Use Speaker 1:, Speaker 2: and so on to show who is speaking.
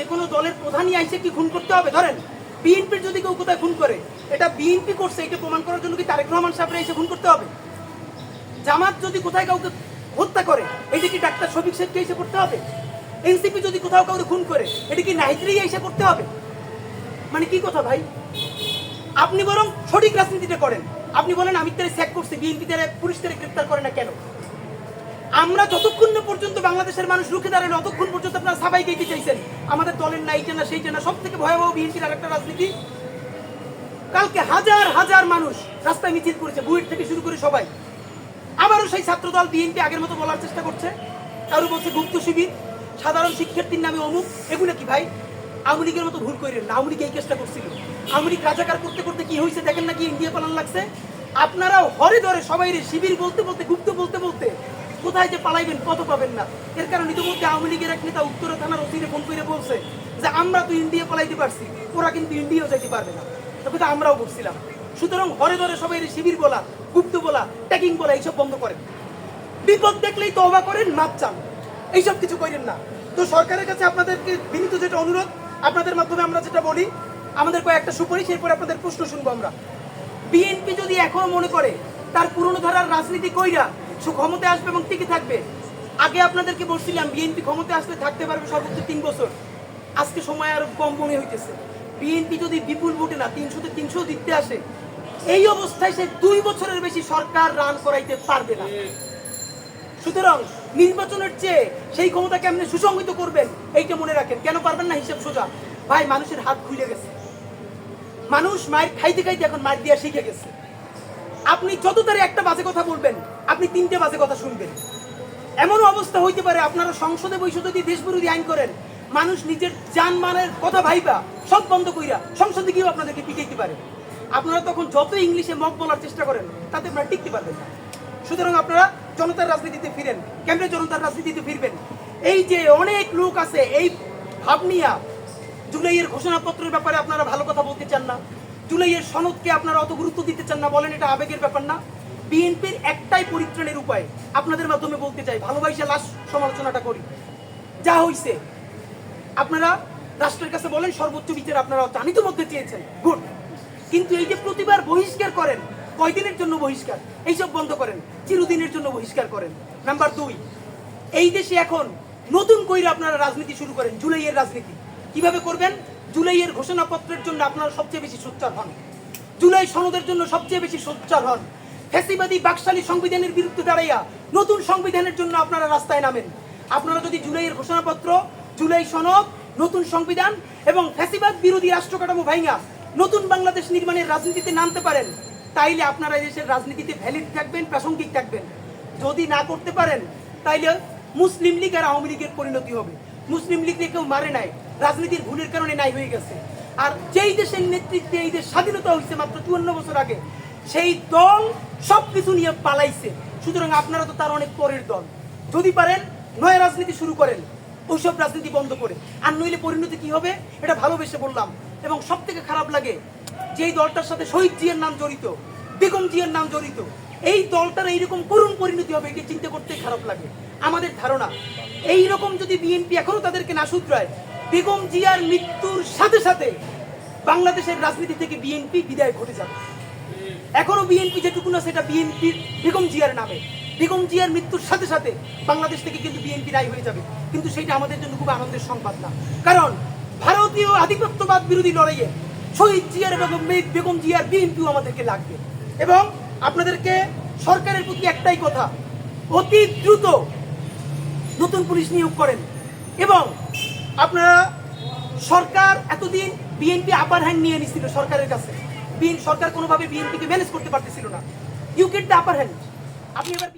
Speaker 1: যে কোনো দলের প্রধানই আইসে কি খুন করতে হবে? ধরেন বিএনপির যদি কেউ কোথায় খুন করে, এটা বিএনপি করছে, এটা প্রমাণ করার জন্য কি তারেক রহমান সাহেবরা এসে খুন করতে হবে? জামাত যদি কোথায় কাউকে হত্যা করে, এটা কি ডাক্তার শফিক শেখকে এসে করতে হবে? এনসিপি যদি কোথাও কাউকে খুন করে, এটা কি নাহিদ্রি এসে করতে হবে? মানে কি কথা ভাই? আপনি বরং সঠিক রাজনীতিটা করেন। আপনি বলেন আমি তারা চেক করছি বিএনপি তারা পুলিশ তারা গ্রেপ্তার করে না কেন? আমরা যতক্ষণ না পর্যন্ত বাংলাদেশের মানুষ রুখে দাঁড়ানো ততক্ষণ পর্যন্ত আপনারা সবাই গেতে চাইছেন। আমাদের দলের না এইটা না সেইটা না সব থেকে ভয়াবহ বিএনপির আর একটা রাজনীতি। কালকে হাজার হাজার মানুষ রাস্তায় মিছিল করেছে, বুয়েট থেকে শুরু করে সবাই। আবারও সেই ছাত্রদল বিএনপি আগের মতো বলার চেষ্টা করছে। কারও বলছে গুপ্ত শিবির, সাধারণ শিক্ষার্থীর নামে অমুক। এগুলো কি ভাই? আওয়ামী লীগের মতো ভুল করেন না, আওয়ামী এই কেসটা করছিল। আওয়ামী লীগ রাজাকার করতে করতে কি হয়েছে দেখেন না কি ইন্ডিয়া পালান লাগছে? আপনারাও হরে ধরে সবাই শিবির বলতে বলতে, গুপ্ত বলতে বলতে কোথায় যে পালাইবেন কত পাবেন না। এর কারণ ইতিমধ্যে আওয়ামী লীগের এক নেতা উত্তরা থানার ওসিরে ফোন করে বলছে যে, আমরা তো ইন্ডিয়া পালাইতে পারছি, ওরা কিন্তু ইন্ডিয়াও যাইতে পারবে না। তবে তো আমরাও বলছিলাম। সুতরাং ঘরে ধরে সবাই শিবির বলা, গুপ্ত বলা ট্যাকিং বলা, এইসব বন্ধ করেন। বিপদ দেখলেই তওবা করেন মাপ চান। এইসব কিছু করেন না। তো সরকারের কাছে আপনাদেরকে বিনীত যেটা অনুরোধ, আপনাদের মাধ্যমে আমরা যেটা বলি, আমাদের কয়েকটা সুপারিশ, এরপরে আপনাদের প্রশ্ন শুনব আমরা। বিএনপি যদি এখনও মনে করে, তার পুরনো ধারার রাজনীতি কইরা ক্ষমতায় আসবে এবং টিকে থাকবে। আগে আপনাদেরকে বলছিলাম বিএনপি ক্ষমতায় আসলে থাকতে পারবে সর্বোচ্চ তিন বছর। আজকে সময় আরও কম মনে হইতেছে। বিএনপি যদি বিপুল ভোটে না তিনশোতে তিনশো দিতে আসে, এই অবস্থায় সে দুই বছরের বেশি সরকার রান করাইতে পারবে না। সুতরাং নির্বাচনের চেয়ে সেই ক্ষমতা কেমনে সুসংহিত করবেন, এইটা মনে রাখেন। কেন পারবেন না হিসেব সোজা? ভাই, মানুষের হাত খুলে গেছে। মানুষ মায়ের খাইতে খাইতে এখন মায়ের দিয়া শিখে গেছে। আপনি যত তারে একটা বাজে কথা বলবেন আপনি তিনটে বাজে কথা শুনবেন। এমন অবস্থা হইতে পারে আপনারা সংসদে বৈশ্য যদি দেশ বিরোধী আইন করেন। মানুষ নিজের জানমালের কথা ভাইবা, সব বন্ধ কইরা সংসদে গিয়েও আপনাদেরকে পিটাইতে পারে। আপনারা তখন যত ইংলিশে মক বলার চেষ্টা করেন, তাতে আপনারা টিকতে পারবেন না। সুতরাং আপনারা জনতার রাজনীতিতে ফিরেন কেমনে জনতার রাজনীতিতে ফিরবেন। এই যে অনেক লোক আছে, এই ভাবনিয়া জুলাইয়ের ঘোষণাপত্রের ব্যাপারে আপনারা ভালো কথা বলতে চান না। জুলাইয়ের সনদকে আপনারা অত গুরুত্ব দিতে চান না, বলেন এটা আবেগের ব্যাপার না। বিএনপির একটাই পরিত্রাণের উপায়, আপনাদের মাধ্যমে বলতে চাই, ভালোবাসা লাশ সমালোচনাটা করি। যা হইছে, আপনারা রাষ্ট্রের কাছে বলেন, সর্বোচ্চ বিচার আপনারা জানিত মধ্যে চেয়েছেন, গুড। কিন্তু এই যে প্রতিবার বহিষ্কার করেন, কয়দিনের জন্য বহিষ্কার? এইসব বন্ধ করেন, চিরদিনের জন্য বহিষ্কার করেন। নাম্বার দুই, এই দেশে এখন নতুন কইরে আপনারা রাজনীতি শুরু করেন, জুলাইয়ের রাজনীতি। কীভাবে করবেন? জুলাইয়ের ঘোষণাপত্রের জন্য আপনারা সবচেয়ে বেশি সোচ্চার হন। জুলাই সনদের জন্য সবচেয়ে বেশি সোচ্চার হন। ফ্যাসিবাদী বাকশালী সংবিধানের বিরুদ্ধে দাঁড়াইয়া নতুন সংবিধানের জন্য আপনারা রাস্তায় নামেন। আপনারা যদি জুলাইয়ের ঘোষণাপত্র, জুলাই সনদ, নতুন সংবিধান এবং ফ্যাসিবাদ বিরোধী রাষ্ট্র কাঠামো ভাইঙ্গা নতুন বাংলাদেশ নির্মাণের রাজনীতিতে নামতে পারেন, তাইলে আপনারা দেশের রাজনীতিতে ভ্যালিড থাকবেন, প্রাসঙ্গিক থাকবেন। যদি না করতে পারেন, তাইলে মুসলিম লীগ আর আওয়ামী লীগের পরিণতি হবে। মুসলিম লীগকে কেউ মারে নাই, রাজনীতির ভুলের কারণে নাই হয়ে গেছে। আর যেই দেশের নেতৃত্বে এই দেশ স্বাধীনতা হয়েছে মাত্র চুয়ান্ন বছর আগে সেই দল সবকিছু নিয়ে পালাইছে। সুতরাং আপনারা তো তার অনেক পরের দল। যদি পারেন, নয় রাজনীতি শুরু করেন, ওইসব রাজনীতি বন্ধ করে। আর নইলে পরিণতি কি হবে? এটা ভালোবেসে বললাম। এবং সব থেকে খারাপ লাগে, যেই দলটার সাথে শহীদ জিয়ার নাম জড়িত, বেগম জিয়ার নাম জড়িত, এই দলটার এইরকম করুণ পরিণতি হবে এটি চিন্তা করতে খারাপ লাগে। আমাদের ধারণা এই রকম যদি বিএনপি এখনও তাদেরকে না শুধরায়, বেগম জিয়ার মৃত্যুর সাথে সাথে বাংলাদেশের রাজনীতি থেকে বিএনপি বিদায় ঘটে যাবে। এখনও বিএনপি যেটুকু না, সেটা বিএনপির বেগম জিয়ার নামে। বেগম জিয়ার মৃত্যুর সাথে সাথে বাংলাদেশ থেকে কিন্তু বিএনপি রায় হয়ে যাবে। কিন্তু সেটা আমাদের জন্য খুব আনন্দের সংবাদ না। কারণ ভারতীয় আধিপত্যবাদ বিরোধী লড়াইয়ে শহীদ জিয়ার বেগম বেগম জিয়ার বিএনপিও আমাদেরকে লাগবে। এবং আপনাদেরকে সরকারের প্রতি একটাই কথা, অতি দ্রুত নতুন পুলিশ নিয়োগ করেন। এবং আপনারা সরকার এতদিন বিএনপি আপার হ্যান্ড নিয়ে নিছিল সরকারের কাছে। বিএন সরকার কোনোভাবে বিএনপিকে ম্যানেজ করতে পারতেছিল না। You get the upper hand আপনি এবার